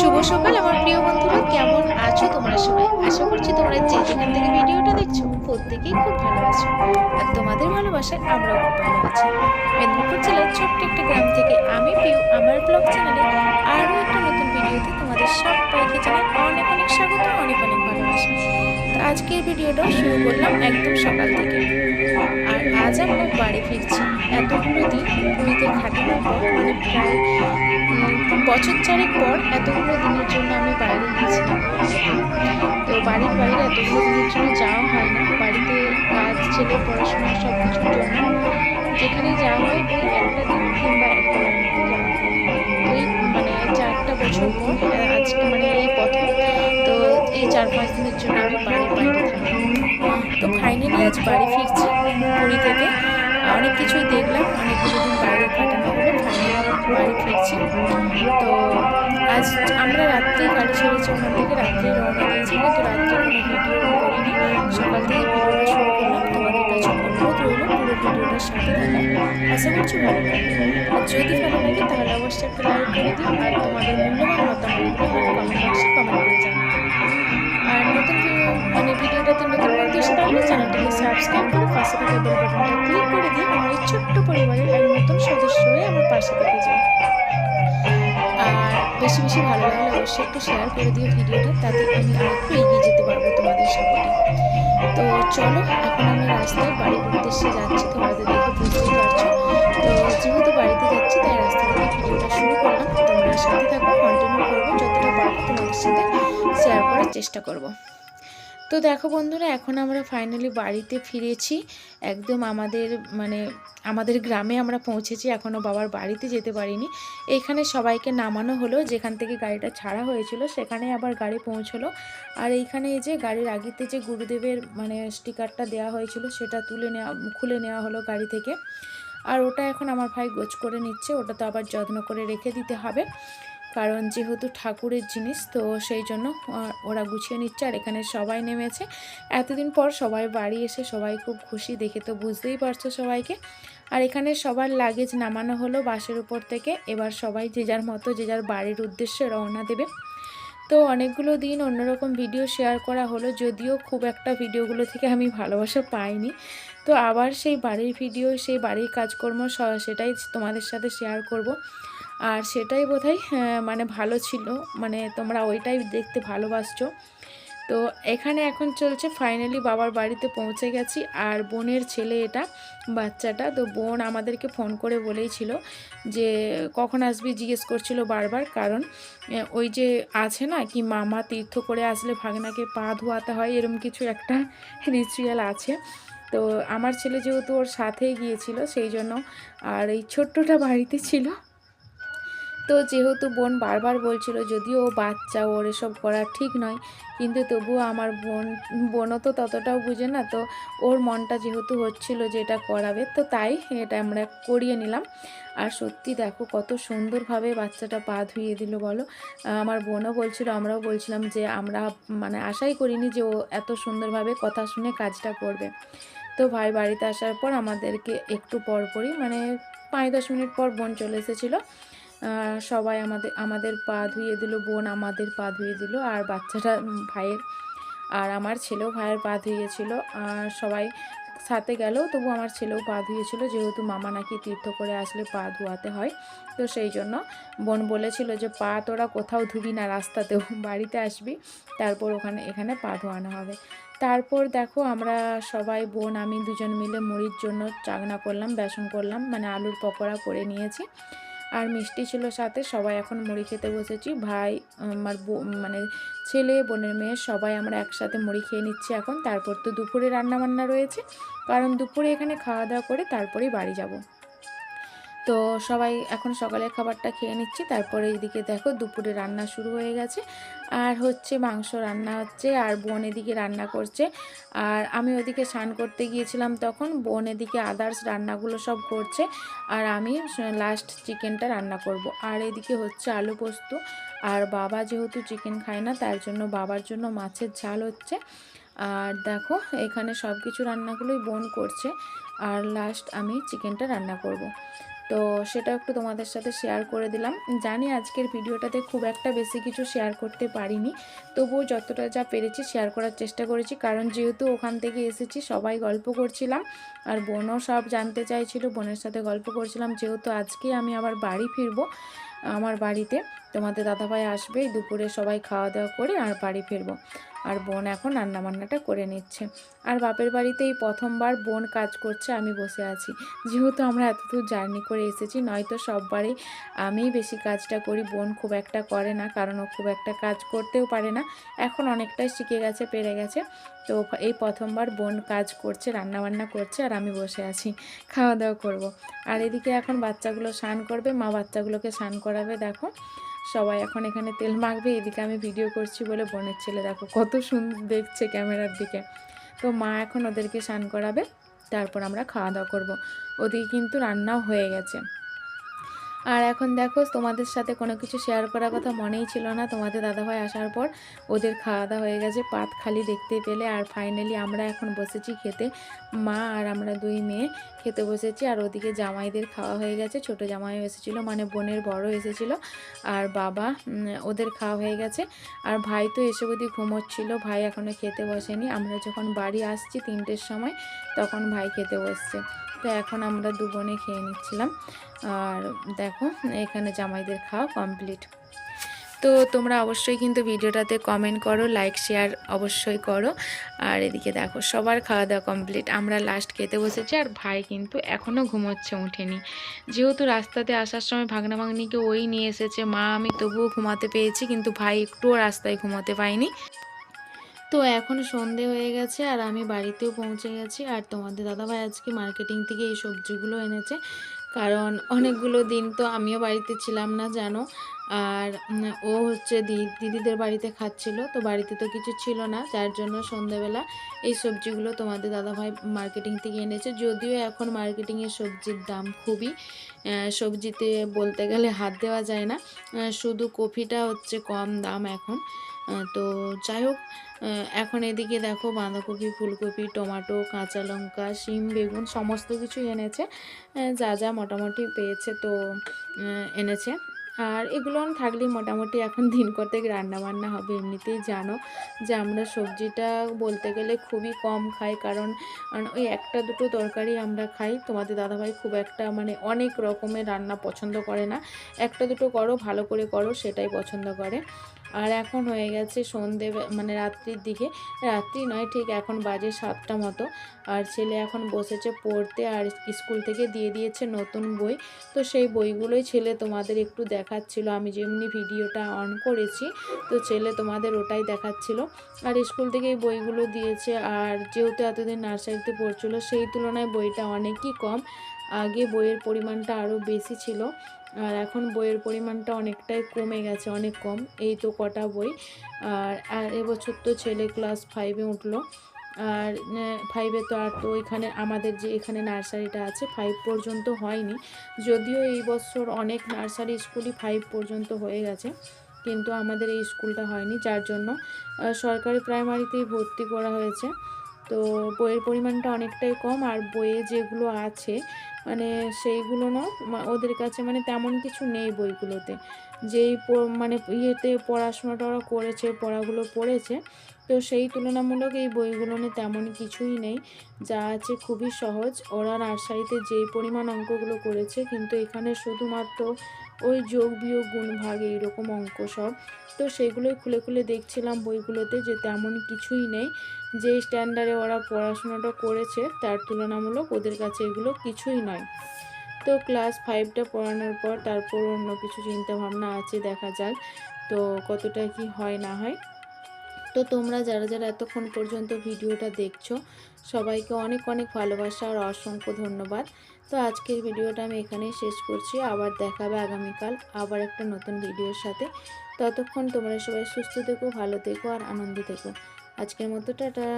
শুভ সকাল, আমার প্রিয় বন্ধুরা। কেমন আছো তোমরা সবাই? আশা করছি তোমরা যে যেখান থেকে ভিডিওটা দেখছ, প্রত্যেকেই খুব ভালো আছো। আর তোমাদের ভালোবাসায় আমরাও খুব ভালো আছি। মেদিনীপুর জেলার ছোট্ট একটা গ্রাম থেকে আমি প্রিয়, আমার ব্লগ চ্যানেলে আরও একটা নতুন ভিডিওতে তোমাদের সবাইকে জানাই আজকের ভিডিওটা শুরু করলাম একদম সকাল থেকে। আর আজ আমরা বাড়ি ফিরছি এতগুলো দিন পুরীতে খাটানোর পর মানে প্রায় বছর চারেক পর এতগুলো দিনের জন্য আমি বাইরে গিয়েছিলাম। তো বাড়ির বাইরে এতগুলো দিনের জন্য যাওয়া হয় না। বাড়িতে কাজ, ছেলে, পড়াশোনা সব কিছুর জন্য যেখানে যাওয়া হয়, ওই একটা দিন কিংবা একটা মানে চারটা বছর পর, আজকে মানে চার পাঁচ দিনের জন্য আমি বাড়ির বাইরে তো ফাইনালি আজ বাড়ি ফিরছি পুরী থেকে। অনেক কিছুই দেখলাম অনেকগুলো দিন বাইরে কাটানো হলো ফাইনালি বাড়ি ফিরছি। তো আজ আমরা রাত্রেই গাড়ি ছেড়েছি, ওখান থেকে রাত্রে রওনা দিয়েছি, কিন্তু রাত্রে কোনো ভিডিও করিনি। সকাল থেকে ভিডিওটা শুরু করলাম, তোমাদের কাছে অনুরোধ রইল পুরো ভিডিওটার সাথে থাকা। আশা করছি ভালো লাগবে। আর যদি ভালো লাগে তাহলে অবশ্যই একটা লাইক করে দিও, আর তোমাদের মূল্যবান মতামতগুলো কমেন্ট বক্সে কমেন্ট ভিডিওটাতে নতুন বন্ধু এসে থাকলে চ্যানেলটিকে সাবস্ক্রাইব করে পাশে থাকা বেল বাটনটা ক্লিক করে দিয়ে আমার ছোট্ট পরিবারের এক নতুন সদস্য হয়ে আমার পাশে থেকে যাও। আর বেশি বেশি ভালো লাগলে অবশ্যই একটু শেয়ার করে দিও ভিডিওটা, তাতে আমি আর এগিয়ে যেতে পারব তোমাদের সাপোর্টে। তো চলো, এখন আমি রাস্তায় বাড়ির উদ্দেশ্যে যাচ্ছি তোমাদের দেখে বুঝতেই পারছ। তো যেহেতু বাড়িতে যাচ্ছি, তাই রাস্তা থেকে ভিডিওটা শুরু করলাম। তোমরা সাথে থাকো কন্টিনিউ করব, যতটা পারব তোমাদের সাথে শেয়ার করার চেষ্টা করব। তো দেখো বন্ধুরা, এখন আমরা ফাইনালি বাড়িতে ফিরেছি। একদম আমাদের মানে আমাদের গ্রামে আমরা পৌঁছেছি এখনও বাবার বাড়িতে যেতে পারিনি। এইখানে সবাইকে নামানো হলো, যেখান থেকে গাড়িটা ছাড়া হয়েছিল, সেখানে আবার গাড়ি পৌঁছলো। আর এইখানে এই যে গাড়ির আগিতে যে গুরুদেবের মানে স্টিকারটা দেওয়া হয়েছিল, সেটা তুলে নেওয়া খুলে নেওয়া হলো গাড়ি থেকে। আর ওটা এখন আমার ভাই গোছ করে নিচ্ছে, ওটা তো আবার যত্ন করে রেখে দিতে হবে। কারণ যেহেতু ঠাকুরের জিনিস, তো সেই জন্য ওরা গুছিয়ে নিচ্ছে আর এখানে সবাই নেমেছে। এতদিন পর সবাই বাড়ি এসে সবাই খুব খুশি, দেখে তো বুঝতেই পারছ সবাইকে। আর এখানে সবার লাগেজ নামানো হলো বাসের উপর থেকে। এবার সবাই যে যার মতো, যে যার বাড়ির উদ্দেশ্যে রওনা দেবে। তো অনেকগুলো দিন অন্যরকম ভিডিও শেয়ার করা হলো, যদিও খুব একটা ভিডিওগুলো থেকে আমি ভালোবাসা পাইনি। তো আবার সেই বাড়ির ভিডিও সেই বাড়ির কাজকর্ম সেটাই তোমাদের সাথে শেয়ার করব। আর সেটাই বোধহয় আহ, মানে ভালো ছিল। মানে তোমরা ওইটাই দেখতে ভালোবাসছো। তো এখানে এখন চলছে ফাইনালি বাবার বাড়িতে পৌঁছে গেছি। আর বোনের ছেলে এটা বাচ্চাটা তো বোন আমাদেরকে ফোন করে বলেই ছিল যে কখন আসবি? জিজ্ঞেস করছিল বারবার। কারণ ওই যে আছে না কি মামা তীর্থ করে আসলে ভাগনাকে পা ধোয়াতে হয় এরম কিছু একটা রিচুয়াল আছে। তো আমার ছেলে যেহেতু ওর সাথেই গিয়েছিল সেই জন্য আর এই ছোট্টটা বাড়িতে ছিল। তো যেহেতু বোন বারবার বলছিল যদিও বাচ্চা, ওর এসব করা ঠিক নয়, কিন্তু তবুও আমার বোন, বোনও তো ততটাও বুঝে না, তো ওর মনটা যেহেতু হচ্ছিল যে এটা করাবে, তো তাই এটা আমরা করিয়ে নিলাম। আর সত্যি দেখো কত সুন্দরভাবে বাচ্চাটা পা ধুইয়ে দিল, বলো। আমার বোনও বলছিল, আমরাও বলছিলাম যে আমরা মানে আশাই করিনি যে ও এত সুন্দরভাবে কথা শুনে কাজটা করবে। তো ভাই বাড়িতে আসার পর আমাদেরকে একটু পরপরই মানে পাঁচ দশ মিনিট পর বোন চলে এসেছিল। সবাই আমাদের আমাদের পা ধুয়ে দিল, বোন আমাদের পা ধুয়ে দিল, আর বাচ্চাটা ভাইয়ের, আর আমার ছেলেও ভাইয়ের পা ধুয়েছিল, আর সবাই সাথে গেলেও তবু আমার ছেলেও পা ধুয়েছিল, যেহেতু মামা নাকি তীর্থ করে আসলে পা ধোয়াতে হয়, তো সেই জন্য বোন বলেছিল যে, পা তোরা কোথাও ধুবি না, রাস্তাতেও বাড়িতে আসবি, তারপর ওখানে, এখানে পা ধোয়ানো হবে। তারপর দেখো আমরা সবাই, বোন, আমি দুজন মিলে মুড়ির জন্য চাগনা করলাম, বেসন করলাম মানে আলুর পকোড়া করে নিয়েছি। আর মিষ্টি ছিল সাথে, সবাই এখন মুড়ি খেতে বসেছি। ভাই, আমার মানে ছেলে, বোনের মেয়ে, সবাই আমরা একসাথে মুড়ি খেয়ে নিচ্ছি এখন। তারপর তো দুপুরে রান্না বান্না রয়েছে। কারণ দুপুরে এখানে খাওয়া দাওয়া করে তারপরেই বাড়ি যাব। তো সবাই এখন সকালের খাবারটা খেয়ে নিচ্ছি। তারপরে এইদিকে দেখো দুপুরে রান্না শুরু হয়ে গেছে। আর হচ্ছে মাংস রান্না হচ্ছে, আর বোন এদিকে রান্না করছে। আর আমি ওদিকে স্নান করতে গিয়েছিলাম তখন, বোন এদিকে আদার্স রান্নাগুলো সব করছে, আর আমি লাস্ট চিকেনটা রান্না করব। আর এদিকে হচ্ছে আলু পোস্ত, আর বাবা যেহেতু চিকেন খায় না, তার জন্য বাবার জন্য মাছের ঝাল হচ্ছে। আর দেখো, এখানে সব কিছু রান্নাগুলোই বোন করছে, আর লাস্ট আমি চিকেনটা রান্না করব। তো সেটা একটু তোমাদের সাথে শেয়ার করে দিলাম। জানি আজকের ভিডিওটাতে খুব একটা বেশি কিছু শেয়ার করতে পারিনি, তবুও যতটা যা পেরেছি শেয়ার করার চেষ্টা করেছি। কারণ যেহেতু ওখান থেকে এসেছি, সবাই গল্প করছিলাম, আর বোনও সব জানতে চাইছিল, বোনের সাথে গল্প করছিলাম। যেহেতু আজকে আমি আবার বাড়ি ফিরবো আমার বাড়িতে। তোমাদের দাদাভাই আসবে, দুপুরে সবাই খাওয়া দাওয়া করে আর বাড়ি ফিরবো। আর বোন এখন রান্নাবান্নাটা করে নিচ্ছে। আর বাপের বাড়িতে এই প্রথমবার বোন কাজ করছে, আমি বসে আছি। যেহেতু আমরা এতদূর জার্নি করে এসেছি, নয়তো সববারই আমিই বেশি কাজটা করি, বোন খুব একটা করে না, কারণ ও খুব একটা কাজ করতেও পারে না। এখন অনেকটাই শিখে গেছে, পেরে গেছে। তো এই প্রথমবার বোন কাজ করছে, রান্নাবান্না করছে, আর আমি বসে আছি খাওয়া দাওয়া করব। আর এদিকে এখন বাচ্চাগুলো স্নান করবে, মা বাচ্চাগুলোকে স্নান করাবে, দেখো। সবাই এখন এখানে তেল মাখবে, এদিকে আমি ভিডিও করছি বলে বোনের ছেলে, দেখো কত সুন্দর দেখছে ক্যামেরার দিকে। তো মা এখন ওদেরকে স্নান করাবে, তারপর আমরা খাওয়া দাওয়া করব। ওদিকে কিন্তু রান্নাও হয়ে গেছে। আর এখন দেখো, তোমাদের সাথে কোনো কিছু শেয়ার করার কথা মনেই ছিল না। তোমাদের দাদাভাই আসার পর ওদের খাওয়া দাওয়া হয়ে গেছে, পাত খালি দেখতে পেলে। আর ফাইনালি আমরা এখন বসেছি খেতে। মা আর আমরা দুই মেয়ে খেতে বসেছি। আর ওদিকে জামাইদের খাওয়া হয়ে গেছে। ছোট জামাই এসেছিল মানে বোনের বড় এসেছিল। আর বাবা ওদের খাওয়া হয়ে গেছে। আর ভাই তো এসে বুঝি ঘুমোচ্ছিল। ভাই এখনও খেতে বসেনি। আমরা যখন বাড়ি আসছি তিনটের সময়, তখন ভাই খেতে বসছে। তো এখন আমরা দু বোনে খেয়ে নিচ্ছিলাম। আর দেখো, এখানে জামাইদের খাওয়া কমপ্লিট তো তোমরা অবশ্যই কিন্তু ভিডিওটাতে কমেন্ট করো লাইক শেয়ার অবশ্যই করো। আর এদিকে দেখো, সবার খাওয়া দাওয়া কমপ্লিট আমরা লাস্ট খেতে বসেছি আর ভাই কিন্তু এখনও ঘুমোচ্ছে উঠেনি। যেহেতু রাস্তাতে আসার সময় ভাগনা ভাগ্নিকে ওই নিয়ে এসেছে, মা আমি তবুও ঘুমাতে পেয়েছি কিন্তু ভাই একটুও রাস্তায় ঘুমাতে পাইনি তো এখন সন্ধে হয়ে গেছে আর আমি বাড়িতেও পৌঁছে গেছি। আর তোমাদের দাদাভাই আজকে মার্কেটিং থেকে এই সবজিগুলো এনেছে। কারণ অনেকগুলো দিন তো আমিও বাড়িতে ছিলাম না, জানো। আর ও হচ্ছে দিদিদের বাড়িতে খাচ্ছিল, তো বাড়িতে তো কিছু ছিল না। যার জন্য সন্ধেবেলা এই সবজিগুলো তোমাদের দাদাভাই মার্কেটিং থেকে এনেছে। যদিও এখন মার্কেটিংয়ের সবজির দাম খুবই সবজিতে বলতে গেলে হাত দেওয়া যায় না। শুধু কফিটা হচ্ছে কম দাম এখন। তো যাই হোক এখন এদিকে দেখো বাঁধাকপি, ফুলকপি, টমাটো, কাঁচা লঙ্কা, শিম, বেগুন সমস্ত কিছু এনেছে। যা যা মোটামুটি পেয়েছে তো এনেছে। আর এগুলো থাকলেই মোটামুটি এখন দিন কতক রান্নাবান্না হবে এমনিতেই জানো যে আমরা সবজিটা বলতে গেলে খুবই কম খাই কারণ ওই একটা দুটো তরকারি আমরা খাই। তোমাদের দাদাভাই খুব একটা মানে অনেক রকমের রান্না পছন্দ করে না। একটা দুটো করো, ভালো করে করো, সেটাই পছন্দ করে। আর এখন হয়ে গেছে সন্ধে মানে রাত্রির দিকে। রাত্রি নয়, ঠিক এখন বাজে সাতটা মতো। আর ছেলে এখন বসেছে পড়তে আর স্কুল থেকে দিয়ে দিয়েছে নতুন বই। তো সেই বইগুলোই ছেলে তোমাদের একটু দেখাচ্ছিল। আমি যেমনি ভিডিওটা অন করেছি, তো ছেলে তোমাদের ওটাই দেখাচ্ছিল। আর স্কুল থেকে এই বইগুলো দিয়েছে। আর যেহেতু এতদিন নার্সারিতে পড়ছিল, সেই তুলনায় বইটা অনেকই কম। আগে বইয়ের পরিমাণটা আরও বেশি ছিল। আর এখন বইয়ের পরিমাণটা অনেকটাই কমে গেছে, অনেক কম। এই তো কটা বই। আর এবছর তো ছেলে ক্লাস ফাইভে উঠল। আর ফাইভে তো আর তো এখানে আমাদের যে এখানে নার্সারিটা আছে ফাইভ পর্যন্ত হয়নি। যদিও এই বছর অনেক নার্সারি স্কুলই ফাইভ পর্যন্ত হয়ে গেছে, কিন্তু আমাদের এই স্কুলটা হয়নি। যার জন্য সরকারি প্রাইমারিতেই ভর্তি করা হয়েছে। তো বইয়ের পরিমাণটা অনেকটাই কম। আর বইয়ে যেগুলো আছে মানে সেইগুলো না ওদের কাছে মানে তেমন কিছু নেই বইগুলোতে। যেই মানে ইয়েতে পড়াশোনাটা ওরা করেছে, পড়াগুলো পড়েছে, তো সেই তুলনামূলক এই বইগুলো নিয়ে তেমন কিছুই নেই। যা আছে খুবই সহজ। ওরা নার্সারিতে যেই পরিমাণ অঙ্কগুলো করেছে, কিন্তু এখানে শুধুমাত্র ওই যোগ, বিয়োগ গুণ ভাগ এইরকম অঙ্ক সব। তো সেগুলোই খুলে খুলে দেখছিলাম বইগুলোতে যে তেমন কিছুই নেই। যে স্ট্যান্ডার্ডে ওরা পড়াশোনাটা করেছে, তার তুলনামূলক ওদের কাছে এগুলো কিছুই নয়। তো ক্লাস ফাইভটা পড়ানোর পর তারপর অন্য কিছু চিন্তা ভাবনা আছে, দেখা যাক তো কতটা কি হয়, না হয়। তো তোমরা যারা যারা এতক্ষণ পর্যন্ত ভিডিওটা দেখছ, সবাইকে অনেক অনেক ভালোবাসা আর অসংখ্য ধন্যবাদ। তো আজকের ভিডিওটা আমি এখানেই শেষ করছি। আবার দেখাবে আগামীকাল আবার একটা নতুন ভিডিওর সাথে। ততক্ষণ তোমরা সবাই সুস্থ থেকো, ভালো থেকো আর আনন্দ থেকো। আজকের মতো টাটা।